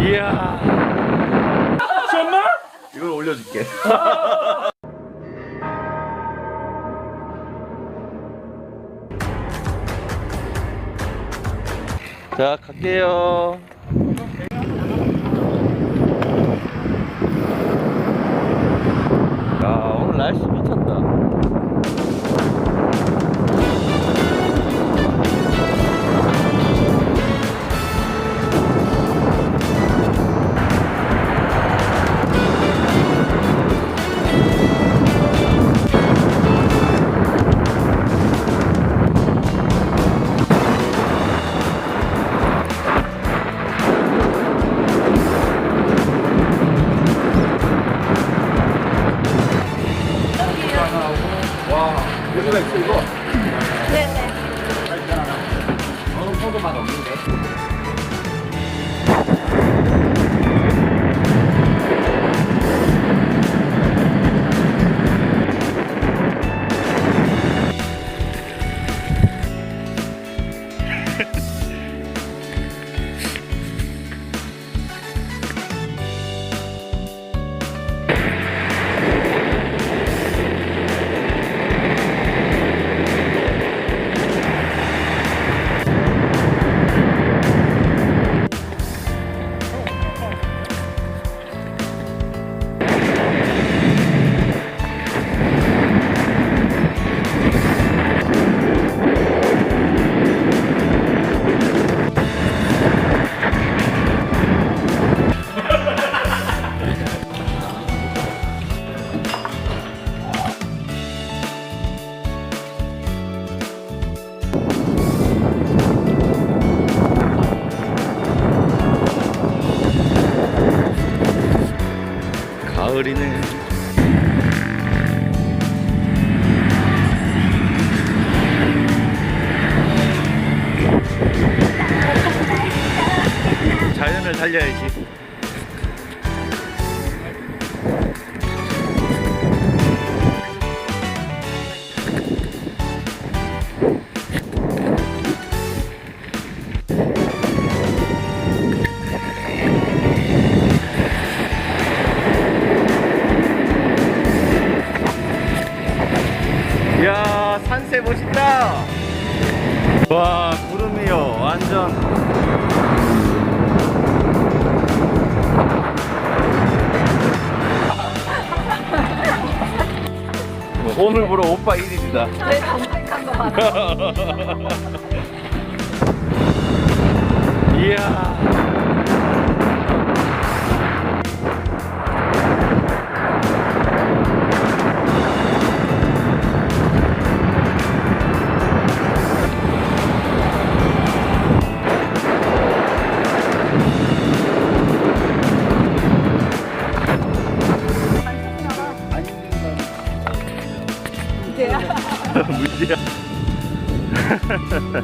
이야. 정말? 이걸 올려줄게. 자, 갈게요. 야, 오늘 날씨 미쳤다. 여기가 있어, 이거? 네네. 어느 포도만 없는데? 가을이네. 자연을 살려야지. 산세 멋있다. 와 구름이요. 완전. 오늘부로 오빠 1일이다. 왜 정색한 거 같아? 이야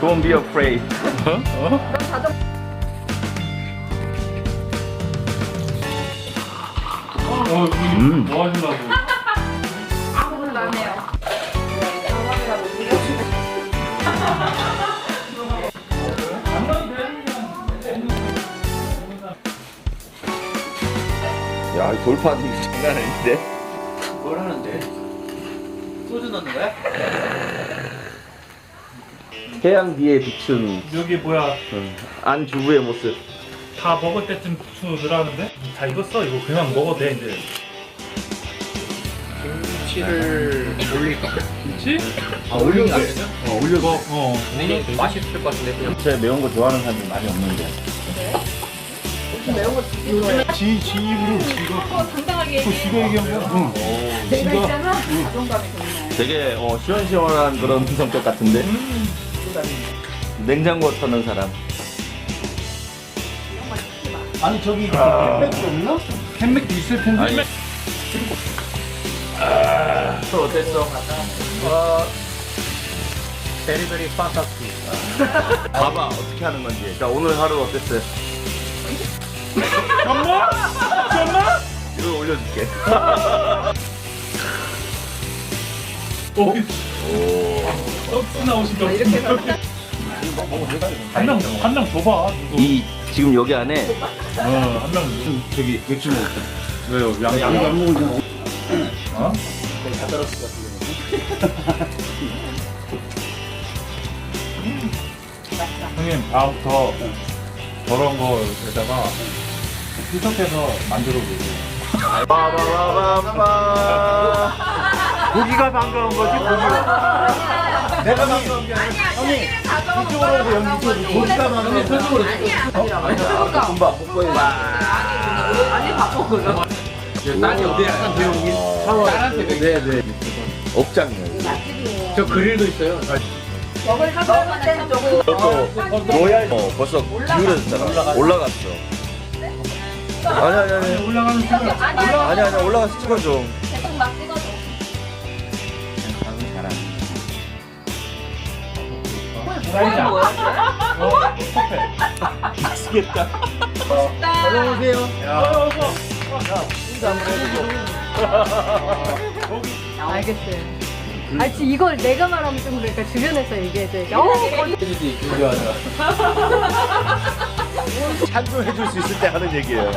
Don't be afraid. 넌 자전 어, 이거 음. 뭐 하시려고? 돌판 이거 장난 아닌데? 뭘 하는데? 소주 넣는 거야? 해양 뒤에 비춘 여기 뭐야? 음, 안 주부의 모습. 다 먹을 때쯤 부추 넣으라는데? 다 익었어? 이거 그냥 먹어도 돼 이제. 김치를 올릴까? 김치? 아 올리면 안 되죠? 어, 올려. 이거 어. 근데 이게 맛있을 것 같은데 그냥 진짜 매운 거 좋아하는 사람이 많이 없는데. 매운 거 드시고요. 지, 지 입으로 지가 어, 얘기해. 지가 얘기한 거야? 응. 내가 있잖아. 자존감이 좋네. 되게 어, 시원시원한 그런 성격 같은데? 냉장고 터는 사람. 아니 저기 캔맥주 없나? 캔맥주 있을 텐데. 아니. 또 어땠어? 베리베리 파사키 봐봐 어떻게 하는 건지. 자 오늘 하루 어땠어요? 정말? 정말? 찍어줄게. 오. 떡스 나오시면 이렇게 한명 한 명 줘봐. 이 지금 여기 안에 어, 한명좀 저기 맥주. 왜요? 양 양도 안 먹으면 어? 형님 다음부터 저런 거에다가 희석해서 만들어 보세요. 빠바바바바. 고기가 반가운 거지 고기가. 내가 방금 게 아니야. 형님 이쪽으로 오고 여기 이쪽으로 고기가 많네. 편집으로 아니야 금방 먹고요. 아니 바꿔 땅이 어디 약간 배우긴 딸한테 네, 네네. 억장면. 저 그릴도 있어요. 먹을 때는 조금 또 뭐야? 어 벌써 기울어졌잖아. 올라갔어. 아니 아니 아니. 순간 아니야 아니 아니 올라가서 찍어줘. 계속 막 찍어줘 사이즈 안- 뭐야 어, 퍼펙트. 미치겠다. 나 야, 알겠어요. 아, 지 이걸 내가 말하면 좀 그러니까 주변에서 얘기해줘야지. 어, 찬조해 줄 수 있을 때 하는 얘기예요.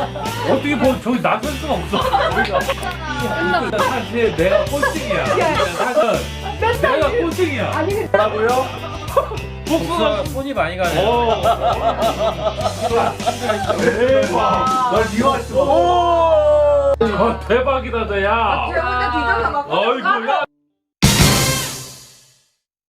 어떻게 뭐 저기 나설 수가 없어. 우리가 사실 내가 꼴등이야. 사실 내가 꼴등이야. 아니, 뭐라고요? 복수가 손이 많이 가네. 어. 대박. 널 미워할 수가 없어. 어, 대박이다, 너 야. 근데 뒤져서 막 어이구, 야.